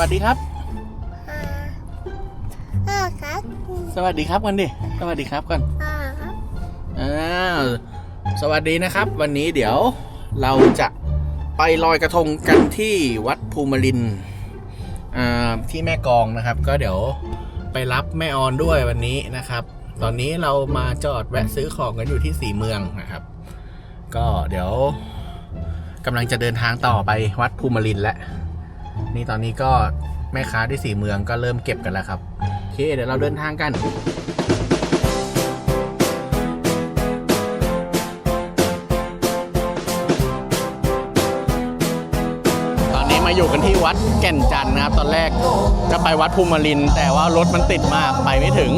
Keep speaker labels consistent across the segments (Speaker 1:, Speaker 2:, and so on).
Speaker 1: วัสดีครับ
Speaker 2: อ่าครับ
Speaker 1: สวัสดีครับกันดิ สวัสดีครับกัน
Speaker 2: อ่าครับ
Speaker 1: อ้าวสวัสดีนะครับ วันนี้เดี๋ยวเราจะไปลอยกระทงกันที่วัดภูมิลินทร์อ่าที่แม่กลองนะครับ ก็เดี๋ยวไปรับแม่ออนด้วยวันนี้นะครับ ตอนนี้เรามาจอดแวะซื้อของกันอยู่ที่สีเมืองนะครับ ก็เดี๋ยวกำลังจะเดินทางต่อไปวัดภูมิลินทร์แล้ว นี่ตอนนี้ก็แม่ค้าที่สีเมืองก็เริ่มเก็บกันแล้วครับโอเคเดี๋ยวเราเดินทางกันตอนนี้มาอยู่กันที่วัดแก่นจันนะครับ ตอนแรกจะไปวัดภูมิลิน แต่ว่ารถมันติดมากไปไม่ถึง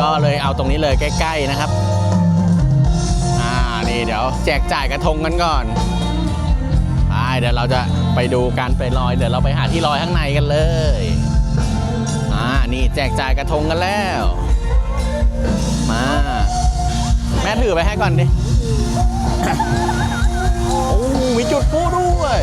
Speaker 1: ก็เลยเอาตรงนี้เลยใกล้ ๆ นะครับ อ่านี่เดี๋ยวแจกจ่ายกระทงกันก่อน เดี๋ยวเราจะไปดูการไปลอย เดี๋ยวเราไปหาที่ลอยข้างในกันเลย อ่า นี่แจกจ่ายกระทงกันแล้ว มา แม่ถือไปให้ก่อนดิ โอ้มีจุดพลุด้วย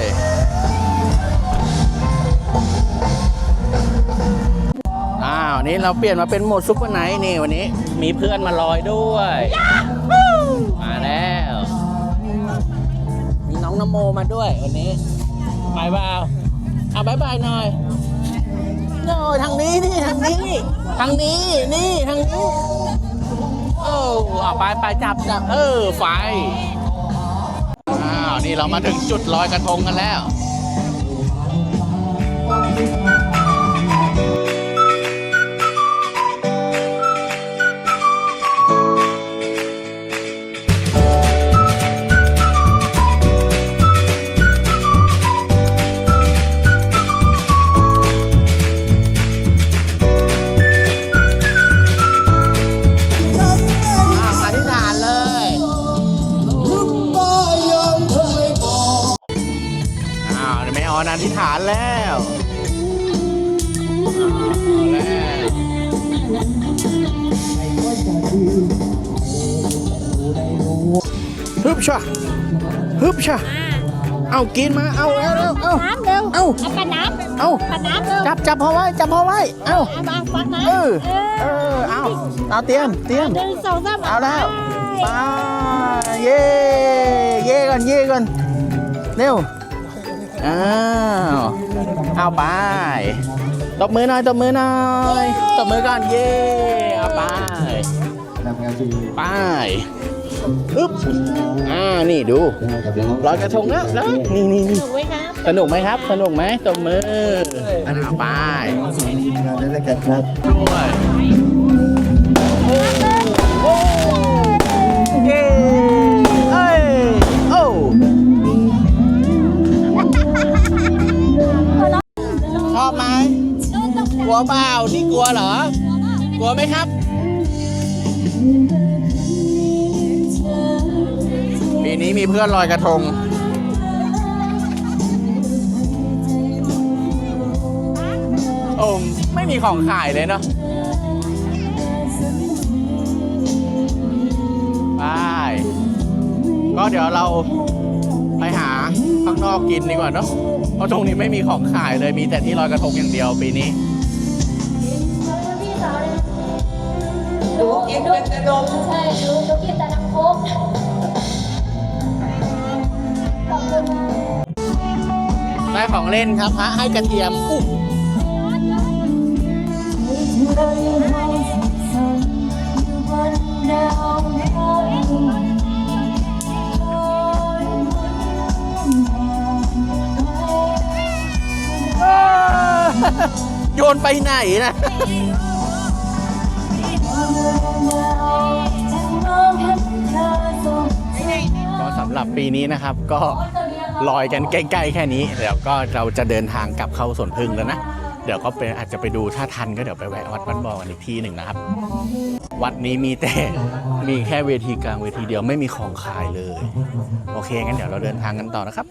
Speaker 1: อ้าว นี่เราเปลี่ยนมาเป็นโหมดซุปเปอร์ไนท์นี่วันนี้ มีเพื่อนมาลอยด้วย มาแล้ว องนโมมาด้วยวันนี้ไปเปล่าเอาบายบายหน่อยโน่ทางนี้นี่ทางนี้ ทางนี้นี่ทางนี้เออเอาไปไปจับจับเออไฟอ้าวนี่เรามาถึงจุดลอยกระทงกันแล้ว ออนอธิษฐานแล้วเอาแล้วฮึบชะฮึบชะเอากินมา เอาเอาเอาเอา
Speaker 2: น้ำเร็ว
Speaker 1: เอ้า
Speaker 2: เอาปลาน้ำ
Speaker 1: เอา
Speaker 2: ปลาน้ำเร็ว
Speaker 1: จับจับพอไว้ จับพอไว้ เอา
Speaker 2: เอามาฟังนะ
Speaker 1: เออ เออ เอาเอาเตรียม เตรียม
Speaker 2: หนึ่งสองสาม
Speaker 1: เอาแล้ว
Speaker 2: ไป
Speaker 1: ไปเย่เย่กันเย่กันเร็ว อ้าวเอาไปตบมือหน่อยตบมือหน่อยตบมือก่อนเย่เอาไปไปอึ๊บอ่านี่ดูลอยกระทงแล้วแล้วนี่นี่นี่
Speaker 2: ถูกไหมครับ
Speaker 1: สนุกไหมครับ สนุกไหมตบมือเอาไป
Speaker 3: ได้แล้วกันครับ
Speaker 1: ด้วย กลัวเปล่านี่กลัวเหรอ กลัวไหมครับ ปีนี้มีเพื่อนลอยกระทง โอ้ไม่มีของขายเลยเนาะไปก็เดี๋ยวเราไปหาข้างนอกกินดีกว่าเนาะเพราะตรงนี้ไม่มีของขายเลยมีแต่ที่ลอยกระทงอย่างเดียวปีนี้
Speaker 4: ดูกินเป็นแต่นม
Speaker 2: ใช่ดูดูกินแต่น้ำโค้กขอบคุณ
Speaker 1: ได้ของเล่นครับพระให้กระเทียมอุ๊ยโยนไปไหนนะ หรับปีนี้นะครับ ก็ลอยกันใกล้ๆแค่นี้ เดี๋ยวก็เราจะเดินทางกลับเข้าสวนพึ่งแล้วนะ เดี๋ยวก็ไปอาจจะไปดูถ้าทันก็เดี๋ยวไปแวะวัดบ้านบอกันอีกที่หนึ่งนะครับ วัดนี้มีแต่มีแค่เวทีกลางเวทีเดียวไม่มีของขายเลย โอเคงั้นเดี๋ยวเราเดินทางกันต่อนะครับ